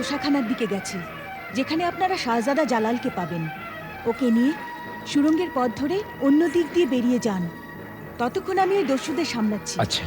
তোষাখানার দিকে গেছি, যেখানে আপনারা শাহজাদা জালালকে পাবেন। ওকে নিয়ে সুরঙ্গের পথ ধরে অন্য দিক দিয়ে বেরিয়ে যান। ততক্ষণ আমি ওই দস্যুদের সামলাচ্ছি। আচ্ছা।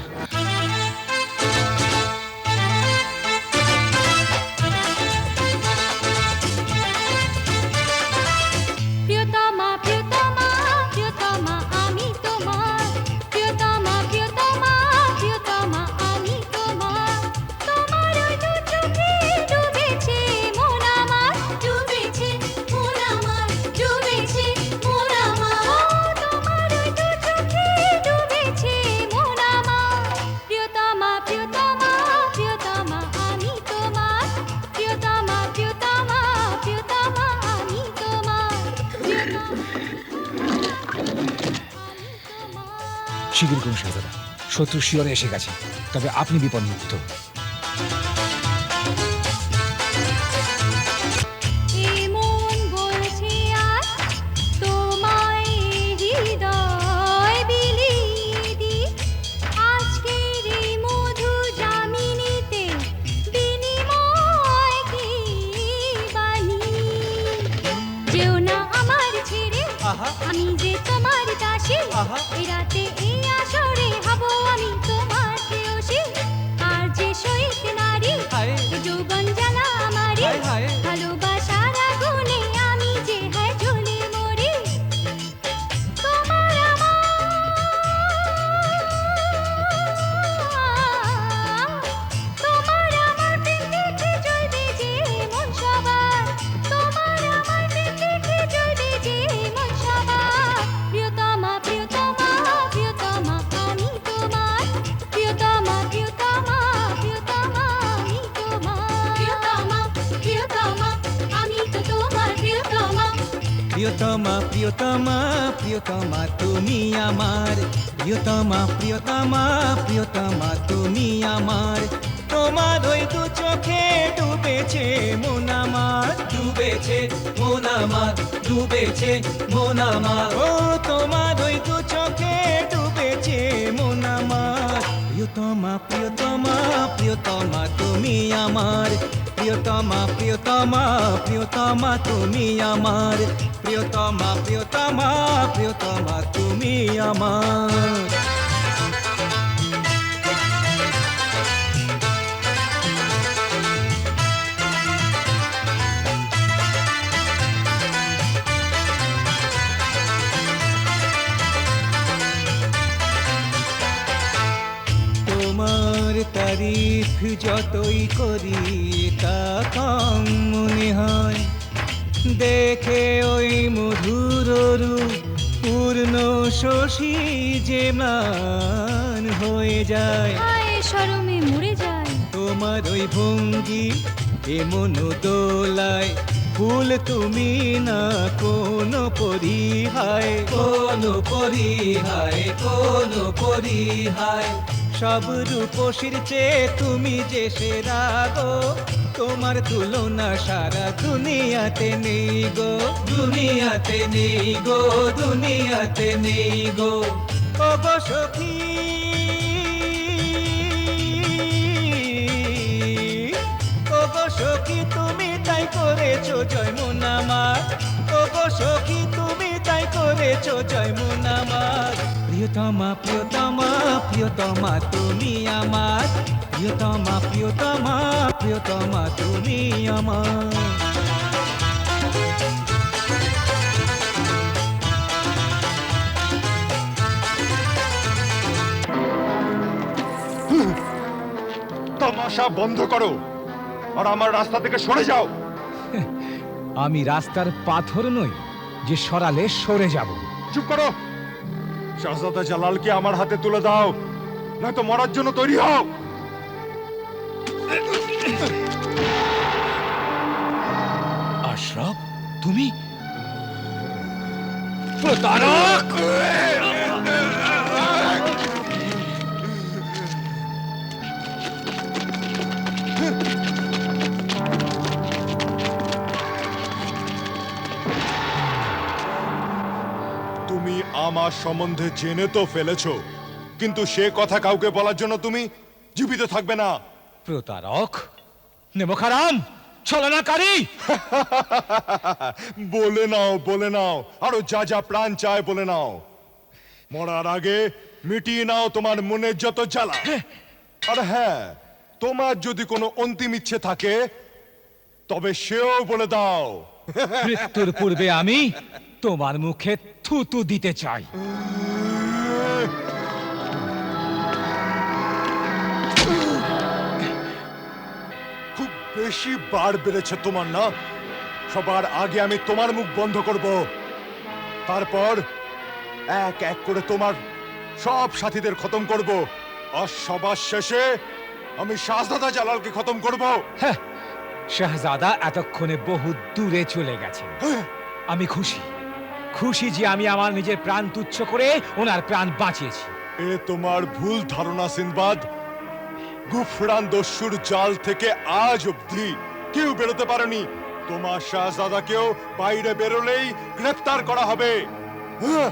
শিগগির করুন শাহজাদা শত্রু শিয়রে এসে গেছে তবে আপনি বিপদমুক্ত আর যে শহীদ নারী যৌবন জ্বালা প্রিয়তমা প্রিয়তমা প্রিয়তমা তুমি আমার। প্রিয়তমা প্রিয়তমা প্রিয়তমা তুমি আমার। তোমার ওই দু চোখে ডুবেছে মন আমার। ডুবেছে মন আমার ডুবেছে মন আমার। ও তোমার ওই দু চোখে ডুবেছে মন আমার। প্রিয়তমা প্রিয়তমা প্রিয়তমা তুমি আমার। প্রিয়তমা প্রিয়তমা প্রিয়তমা তুমি আমার। প্রিয়তমা প্রিয়তমা প্রিয়তমা তুমি আমার। তারিফ যতই করি তা কম মনে হয়। দেখে ওই মধুর রূপ পূর্ণ শশী যে ম্লান হয়ে যায়। শরমে মরে যায়? তোমার ওই ভঙ্গি এমন দোলায় ফুল তুমি না কোন পরিহায়। কোন পরিহায় কোন পরিহায়। সব রূপসীর চেয়ে তুমি যে সেরা গো। তোমার তুলনা সারা দুনিয়াতে নেই গো। দুনিয়াতে নেই গো, দুনিয়াতে নেই গো। ও গো সখী। ওগো সখী, তুমি তাই করেছ জয় মন আমার। ওগো সখী করেছ জয় মন আমার প্রিয়তমা প্রিয়তমা প্রিয়তমা তুমি আমার। প্রিয়তমা প্রিয়তমা প্রিয়তমা তুমি আমার। তামাশা বন্ধ করো আর আমার রাস্তা থেকে সরে যাও। আমি রাস্তার পাথর নই যে সরালে সরে যাব। চুপ করো। শাহজাদা জালালকে আমার হাতে তুলে দাও, নয়তো মরার জন্য তৈরি হও। আশরাফ, তুমি? প্রতারক আমার সম্বন্ধে জেনে তো ফেলেছো। কিন্তু সে কথা কাউকে বলার জন্য তুমি জীবিত থাকবে না। প্রতারক নেমখারাম ছলনাকারী! বলে নাও বলে নাও আরও যা যা প্রাণ চায় বলে নাও। মরার আগে মিটিয়ে নাও তোমার মনের যত জ্বালা। আর হ্যাঁ তোমার যদি কোনো অন্তিম ইচ্ছে থাকে তবে সেও বলে দাও। মৃত্যুর পূর্বে আমি তোমার মুখে থুতু দিতে চাই। খুব বেশি বার বেড়েছে তোমার না? সবার আগে আমি তোমার মুখ বন্ধ করব। তারপর এক এক করে তোমার সব সাথীদের খতম করব। আর সবার শেষে আমি শাহজাদা জালালকে খতম করব। হ্যাঁ শাহজাদা এতক্ষণে বহু দূরে চলে গেছে আমি খুশি। খুশি যে আমি আমার নিজের প্রাণ তুচ্ছ করে ওনার প্রাণ বাঁচিয়েছি। এ তোমার ভুল ধারণা সিনবাদ। গুফরান দস্যুর জাল থেকে আজ অবধি কেউ বেরোতে পারেনি। তোমার শাহজাদাকেও বাইরে বেরোলেই গ্রেফতার করা হবে। হ্যাঁ।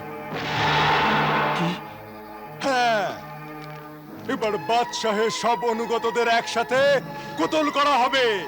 হ্যাঁ। এবার বাদশাহের সব অনুগতদের একসাথে কোতল করা হবে।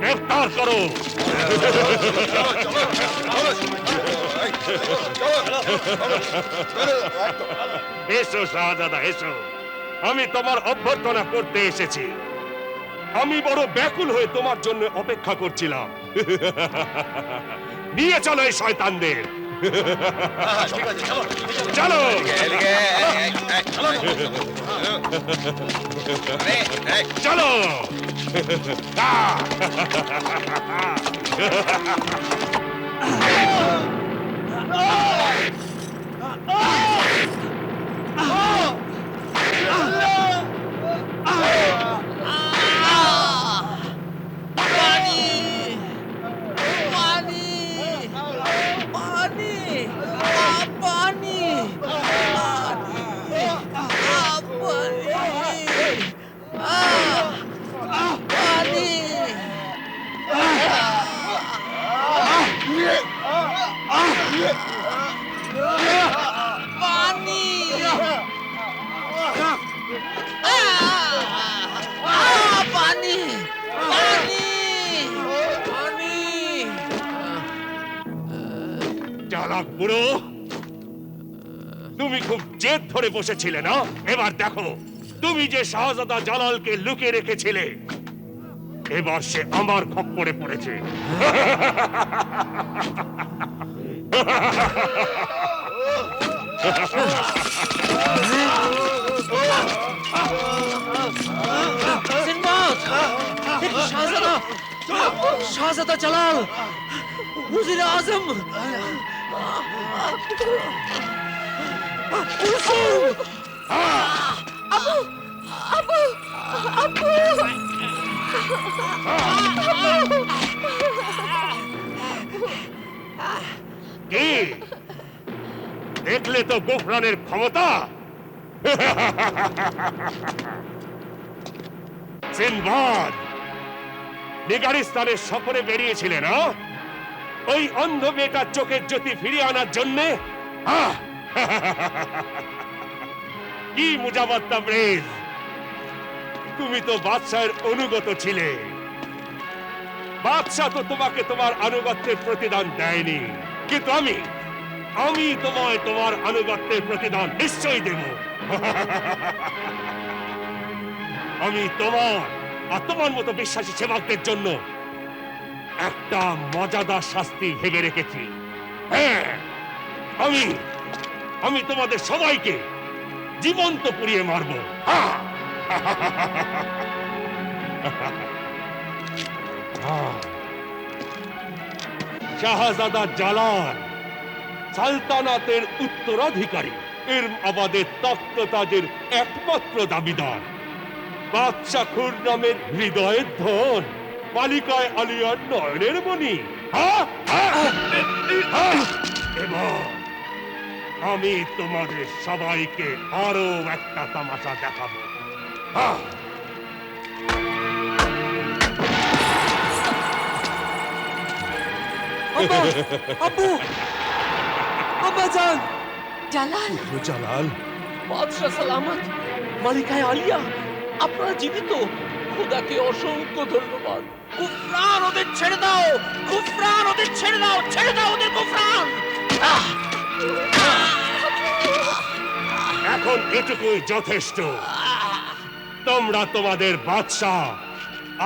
গ্রেফতার করো। এসো, শাহজাদা, এসো। আমি তোমার অভ্যর্থনা করতে এসেছি। আমি বড় ব্যাকুল হয়ে তোমার জন্য অপেক্ষা করছিলাম। নিয়ে চলো এই শয়তানদের। চলো চলো চালাক ধরে বসেছিলে, না? এবার দেখো, তুমি যে শাহজাদা জালালকে লুকিয়ে রেখেছিলে, এবার সে আমার খপ্পরে পড়েছে। শাহজাদা? শাহজাদা জালাল আজম। কি? দেখলে তো গোফরানের ক্ষমতা? নিগারিস্তানের সফরে বেরিয়েছিলে না ওই অন্ধ মেয়েটার চোখের জ্যোতি ফিরিয়ে আনার জন্যে আহ! কি মুজাবাত তাবরেজ তুমি তো বাদশাহের অনুগত ছিলে। বাদশাহ তো তোমাকে তোমার আনুগত্যের প্রতিদান দেয়নি। কিন্তু আমি আমি তোমায় তোমার আনুগত্যের প্রতিদান নিশ্চয়ই দেব। আমি তোমার আর তোমার মতো বিশ্বাসী সেবকদের জন্য একটা মজাদার শাস্তি ভেবে রেখেছি। হ্যাঁ আমি আমি তোমাদের সবাইকে জীবন্ত পুড়িয়ে মারবো শাহজাদা জালাল, সালতানাতের উত্তরাধিকারী, এর আমাদের তক্ততাজের একমাত্র দাবিদার বাদশাহ খুরনামের হৃদয়ের ধন বালিকায় আলিয়ার নয়নের মণি? হ্যাঁ? হ্যাঁ? এবার আমি তোমাদের সবাইকে আরও একটা তামাশা দেখাবো। হ্যাঁ আব্বা আব্বু! আব্বা যান জালাল! জালাল? বাদশাহ সালামত মালিকায় আলিয়া আপনারা জীবিত। খোদাকে অসংখ্য ধন্যবাদ। কুফরান ওদের ছেড়ে দাও! কুফরান ওদের ছেড়ে দাও! ছেড়ে দাও ওদের কুফরান! এখন এটুকুই যথেষ্ট। তোমরা তোমাদের বাদশাহ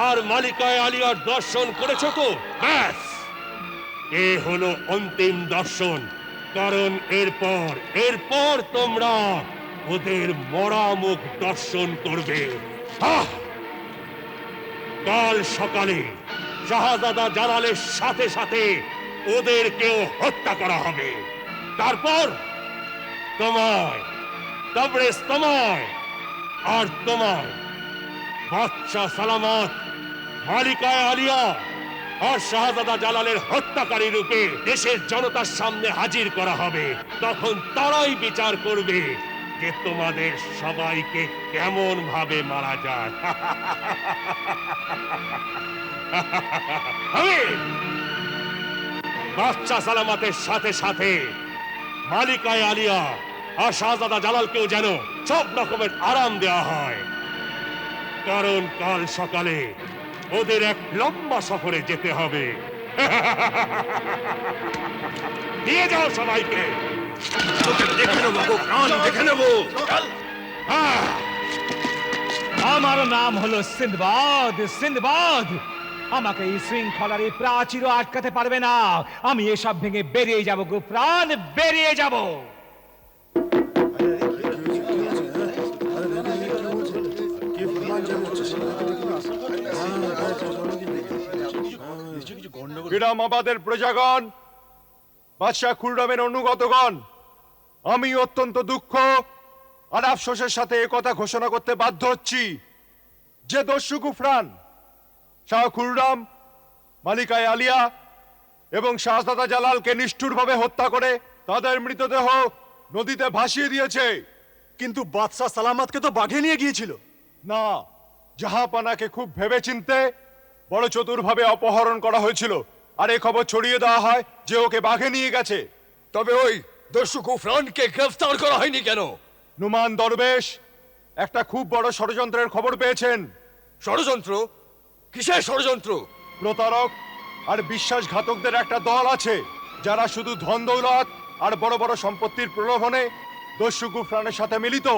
আর মালিকায় আলিয়ার দর্শন করেছ তো? ব্যাস। এ হলো অন্তিম দর্শন, কারণ এরপর এরপর তোমরা ওদের মরা মুখ দর্শন করবে! কাল সকালে শাহজাদা জালালের সাথে সাথে ওদেরকেও হত্যা করা হবে। তারপর তোমায় তবরেজ তোমায়, আর তোমায়। বাদশাহ সালামত, মালিকায় আলিয়া, আর শাহজাদা জালালের হত্যাকারী রূপে দেশের জনতার সামনে হাজির করা হবে। তখন তারাই বিচার করবে যে তোমাদের সবাইকে কেমন ভাবে মারা যায়। বাদশাহ সালামতের সাথে সাথে মালিকায় আলিয়া আর শাহজাদা জালালকেও যেন সব রকমের আরাম দেওয়া হয়। কারণ কাল সকালে ওদের এক লম্বা সফরে যেতে হবে। নিয়ে যাও সবাইকে। দেখে নেব দেখে নেব। হ্যাঁ। আমার নাম হলো সিন্দবাদ সিন্দবাদ। আমাকে এই শৃঙ্খলার এই প্রাচীরও আটকাতে পারবে না। আমি এসব ভেঙে বেরিয়ে যাব গো, প্রাণ বেরিয়ে যাব। বিরামাবাদের প্রজাগণ, বাদশাহ খুররামের অনুগতগণ, আমি অত্যন্ত দুঃখ আর আফসোসের সাথে কথা ঘোষণা করতে বাধ্য হচ্ছি। যে দস্যু গুফরান শাহ খুররাম মালিকায় আলিয়া এবং শাহজাদা জালালকে নিষ্ঠুরভাবে হত্যা করে তাদের মৃতদেহ নদীতে ভাসিয়ে দিয়েছে। কিন্তু বাদশাহ সালামাতকে তো বাঘে নিয়ে গিয়েছিল। না জাহাপানাকে খুব ভেবেচিন্তে বড় চতুরভাবে অপহরণ করা হয়েছিল। আর এ খবর ছড়িয়ে দেওয়া হয় যে ওকে বাঘে নিয়ে গেছে। তবে ওই কুফরানকে গ্রেফতার করা হয়নি কেন? নুমান দরবেশ একটা খুব বড় ষড়যন্ত্রের খবর পেয়েছেন। ষড়যন্ত্র? কিসের ষড়যন্ত্র? প্রতারক আর বিশ্বাসঘাতকদের একটা দল আছে যারা শুধু ধন দৌলত আর বড় বড় সম্পত্তির প্রলোভনে দস্যু গুফরানের সাথে মিলিত।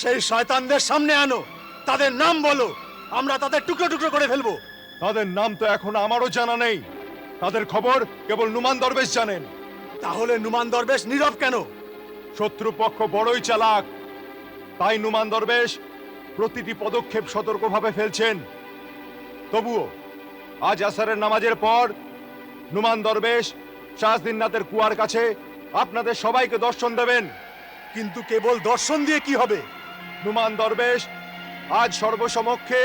সেই শয়তানদের সামনে আনো তাদের নাম বলো আমরা তাদের টুকরো টুকরো করে ফেলব। তাদের নাম তো এখন আমারও জানা নেই। তাদের খবর কেবল নুমান দরবেশ জানেন। তাহলে নুমান দরবেশ নীরব কেন? শত্রুপক্ষ বড়ই চালাক। তাই নুমান দরবেশ প্রতিটি পদক্ষেপ সতর্কভাবে ফেলছেন। তবুও আজ আসারের নামাজের পর নুমান দরবেশ শাহদিননাথের কুয়ার কাছে আপনাদের সবাইকে দর্শন দেবেন। কিন্তু কেবল দর্শন দিয়ে কি হবে? নুমান দরবেশ, আজ সর্বসমক্ষে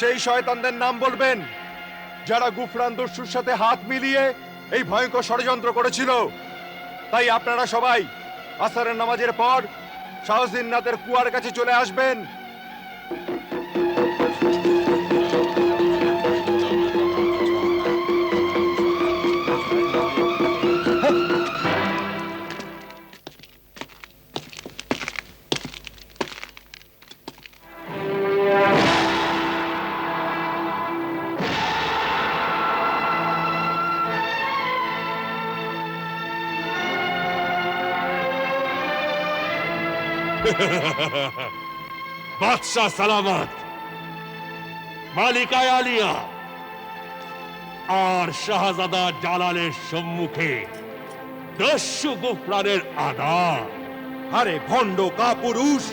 সেই শয়তানদের নাম বলবেন, যারা গুফরান দস্যুর সাথে হাত মিলিয়ে এই ভয়ঙ্কর ষড়যন্ত্র করেছিল। তাই আপনারা সবাই আসারের নামাজের পর শাহদিননাথের কুয়ার কাছে চলে আসবেন। বাদশাহ সালামত। মালিকায় আলিয়া। আর শাহজাদা জালালের সম্মুখে দস্যু গুফরানের আদার আরে ভণ্ড কাপুরুষ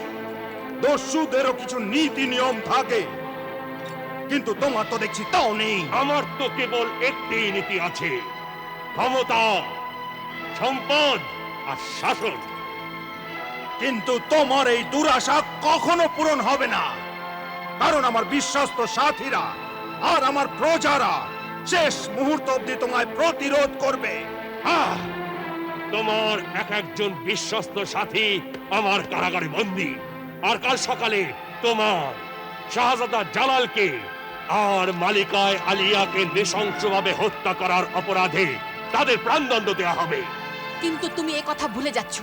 দস্যুদেরও কিছু নীতি নিয়ম থাকে। কিন্তু তোমার তো দেখছি তাও নেই। আমার তো কেবল একটি নীতি আছে ক্ষমতা সম্পদ আর শাসন। কিন্তু তোমার এই দুরাশা কখনো পূরণ হবে না। কারণ আমার বিশ্বস্ত সাথীরা আর আমার প্রজারা শেষ মুহূর্ত অব্দি তোমায় প্রতিরোধ করবে। আহ! তোমার এক একজন বিশ্বস্ত সাথী আমার কারাগারে বন্দী। আর কাল সকালে তোমার শাহজাদা জালালকে আর মালিকায় আলিয়াকে নৃশংসভাবে হত্যা করার অপরাধে তাদের প্রাণদণ্ড দেওয়া হবে। কিন্তু তুমি এ কথা ভুলে যাচ্ছ।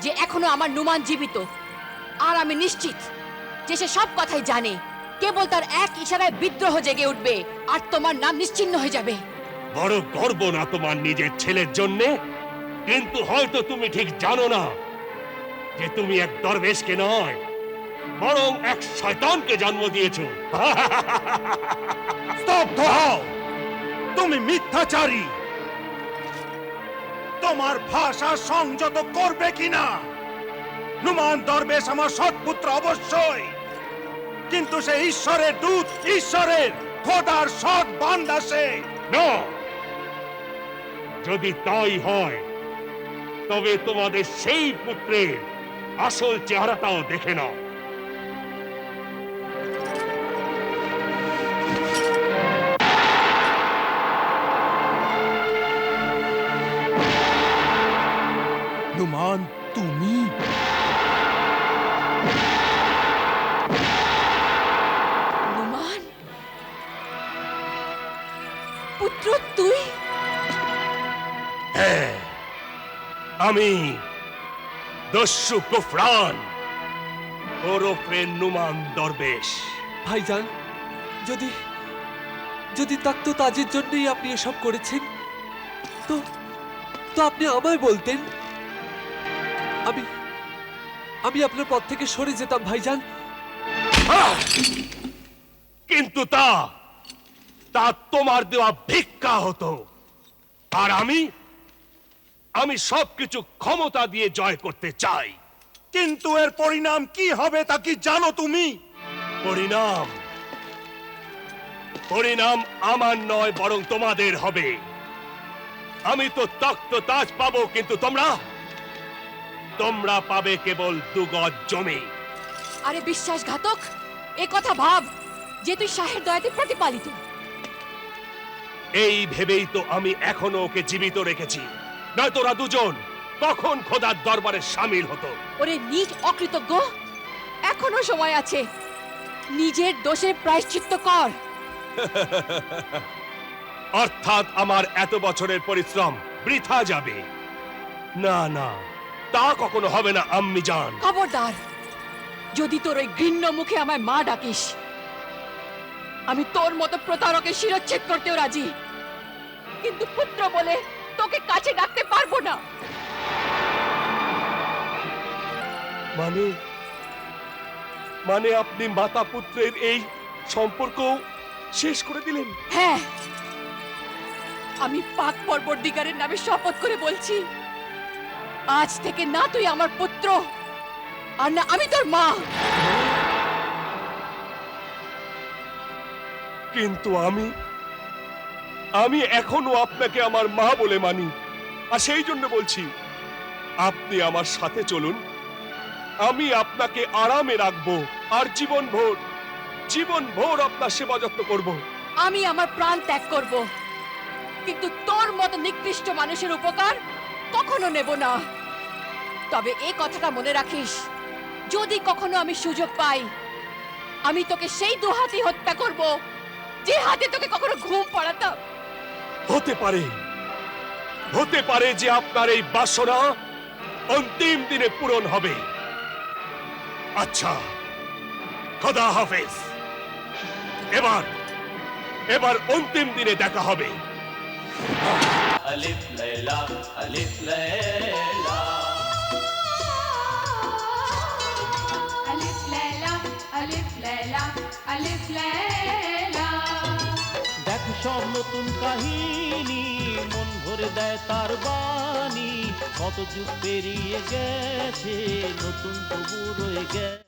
যে এখনও আমার নুমান জীবিত। আর আমি নিশ্চিত যে সে সব কথাই জানে। কেবল তার এক ইশারায় বিদ্রোহ জেগে উঠবে আর তোমার নাম নিশ্চিহ্ন হয়ে যাবে। বড় গর্ব না তোমার নিজের ছেলের জন্য। কিন্তু হয়তো তুমি ঠিক জানো না যে তুমি এক দরবেশকে নয়, বরং এক শয়তানকে জন্ম দিয়েছ। স্তব্ধ হও! তুমি মিথ্যাচারী! তোমার ভাষা সংযত করবে কিনা? নুমান দরবেশ আমার সৎপুত্র অবশ্যই। কিন্তু সে ঈশ্বরের দূত, ঈশ্বরের খোদার সৎ বান্দা সে। না। যদি তাই হয়, তবে তোমাদের সেই পুত্রের আসল চেহারাটাও দেখে নাও। আমি দস্যু কুফরান ওরফে নুমান দরবেশ। ভাইজান যদি যদি তাক্ত তাজের জন্যই আপনি এসব করেছেন তো তো আপনি আমায় বলতেন। আমি আমি আপনার পথ থেকে সরে যেতাম ভাইজান! কিন্তু তা তা তোমার দেওয়া ভিক্ষা হতো। আর আমি আমি সবকিছু ক্ষমতা দিয়ে জয় করতে চাই। কিন্তু এর পরিণাম কি হবে তা কি জানো তুমি? পরিণাম। পরিণাম আমার নয় বরং তোমাদের হবে। আমি তো তক্ত তাজ পাবো কিন্তু তোমরা? তোমরা পাবে কেবল দুগজ জমি। আরে বিশ্বাসঘাতক এ কথা ভাব যে তুই শাহের দয়াতে প্রতিপালিত। এই ভেবেই তো আমি এখনও ওকে জীবিত রেখেছি। নয় তোরা দুজন কখন খোদার দরবারে সামিল হতো। ওরে নিজ অকৃতজ্ঞ এখনও সময় আছে। নিজের দোষের প্রায়শ্চিত্ত কর। অর্থাৎ আমার এত বছরের পরিশ্রম বৃথা যাবে। না না তা কখনো হবে না আম্মি জান। খবরদার যদি তোর ওই ঘৃণ্য মুখে আমায় মা ডাকিস আমি তোর মতো প্রতারকের শিরচ্ছেদ করতেও রাজি। কিন্তু পুত্র বলে তোকে কাছে ডাকতে পারব না। মানে মানে আপনি মাতা পুত্রের এই সম্পর্ক শেষ করে দিলেন? হ্যাঁ। আমি পাক পরবর্তীকারের নামে শপথ করে বলছি আজ থেকে না তুই আমার পুত্র আর না আমি তোর মা। কিন্তু আমি আমি এখনও আপনাকে আমার মা বলে মানি। আর সেই জন্য বলছি, আপনি আমার সাথে চলুন। আমি আপনাকে আরামে রাখব আর জীবন ভোর জীবন ভোর আপনার সেবা যত্ন করব। আমি আমার প্রাণ ত্যাগ করব। কিন্তু তোর মতো নিকৃষ্ট মানুষের উপকার কখনো নেব না। তবে এই কথাটা মনে রাখিস, যদি কখনো আমি সুযোগ পাই, আমি তোকে সেই দু হাতি হত্যা করব, যে হাতে তোকে কখনো ঘুম পড়াতাম। হতে পারে। হতে পারে যে আপনার এই বাসনা অন্তিম দিনে পূরণ হবে। আচ্ছা খোদা হাফেজ। এবার এবার অন্তিম দিনে দেখা হবে। আলিফ লাইলা আলিফ লাইলা। আলিফ লাইলা আলিফ লাইলা আলিফ লাইলা। দেখ সব নতুন কাহিনী, মন ভরে দেয় তার বাণী। কত যুগ পেরিয়ে গেছে, নতুন তবু রয়ে গেছে।